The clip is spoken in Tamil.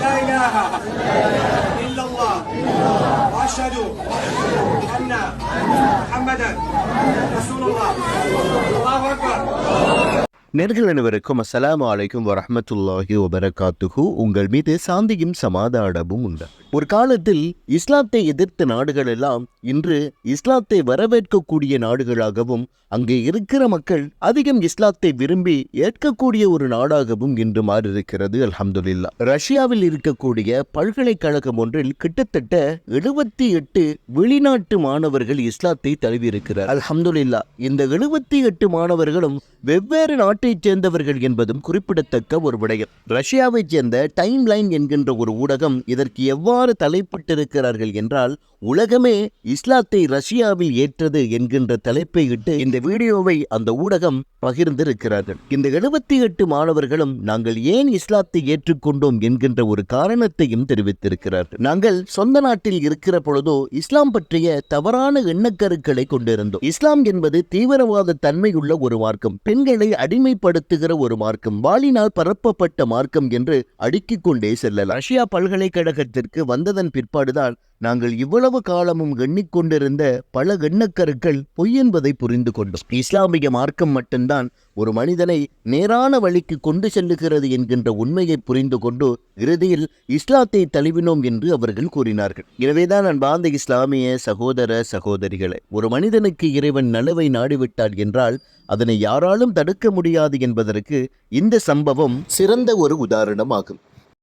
لا إله إلا الله وأشهد أن محمدا رسول الله. الله أكبر. நேர்கள் அனைவருக்கும் அஸ்லாம் வலைக்கும் வரமத்துல்லாஹி வபரகாத்துஹு. உங்கள் மீது சாந்தியும் சமாதானமும் உண்டு. ஒரு காலத்தில் இஸ்லாத்தை எதிர்த்த நாடுகள் எல்லாம் இன்று இஸ்லாத்தை வரவேற்கக்கூடிய நாடுகளாகவும் அங்கே இருக்கிற மக்கள் அதிகம் இஸ்லாத்தை விரும்பி ஏற்கக்கூடிய ஒரு நாடாகவும் இன்று மாறியிருக்கிறது அலமதுல்லா ரஷ்யாவில் இருக்கக்கூடிய பல்கலைக்கழகம் ஒன்றில் கிட்டத்தட்ட எழுபத்தி எட்டு வெளிநாட்டு மாணவர்கள் இஸ்லாத்தை தழுவியிருக்கிறார். அலமதுல்லா இந்த எழுபத்தி எட்டு மாணவர்களும் வெவ்வேறு நாட்டைச் சேர்ந்தவர்கள் என்பதும் குறிப்பிடத்தக்க ஒரு விடயம். ரஷ்யாவைச் சேர்ந்த டைம் லைன் என்கின்ற ஒரு ஊடகம் இதற்கு எவ்வாறு தலைப்பட்டிருக்கிறார்கள் என்றால் உலகமே இஸ்லாத்தை ரஷ்யாவில் ஏற்றது என்கின்ற தலைப்பை இட்டு இந்த வீடியோவை அந்த ஊடகம் பகிர்ந்திருக்கிறார்கள். இந்த எழுபத்தி எட்டு மாணவர்களும் நாங்கள் ஏன் இஸ்லாத்தை ஏற்றுக்கொண்டோம் என்கின்ற ஒரு காரணத்தையும் தெரிவித்திருக்கிறார்கள். நாங்கள் சொந்த நாட்டில் இருக்கிற பொழுதோ இஸ்லாம் பற்றிய தவறான எண்ணக்கருக்களை கொண்டிருந்தோம். இஸ்லாம் என்பது தீவிரவாத தன்மையுள்ள ஒரு மார்க்கம். பெண்களை அடிமைப்படுத்துகிற ஒரு மார்க்கம் வாளினால் பரப்பப்பட்ட மார்க்கம் என்று அடுக்கிக் கொண்டே செல்லலாம். ரஷ்யா பல்கலைக்கழகத்திற்கு வந்ததன் பிற்பாடுதான் நாங்கள் இவ்வளவு காலமும் எண்ணிக்கொண்டிருந்த பல எண்ணக்கருக்கள் பொய் என்பதை புரிந்து கொண்டோம். இஸ்லாமிய மார்க்கம் மட்டும்தான் ஒரு மனிதனை நேரான வழிக்கு கொண்டு செல்லுகிறது என்கின்ற உண்மையை புரிந்து கொண்டு இறுதியில் இஸ்லாத்தை தழுவினோம் என்று அவர்கள் கூறினார்கள். எனவேதான் அன்பார்ந்த இஸ்லாமிய சகோதர சகோதரிகளை ஒரு மனிதனுக்கு இறைவன் நலவை நாடிவிட்டார் என்றால் அதனை யாராலும் தடுக்க முடியாது என்பதற்கு இந்த சம்பவம் சிறந்த ஒரு உதாரணமாகும்.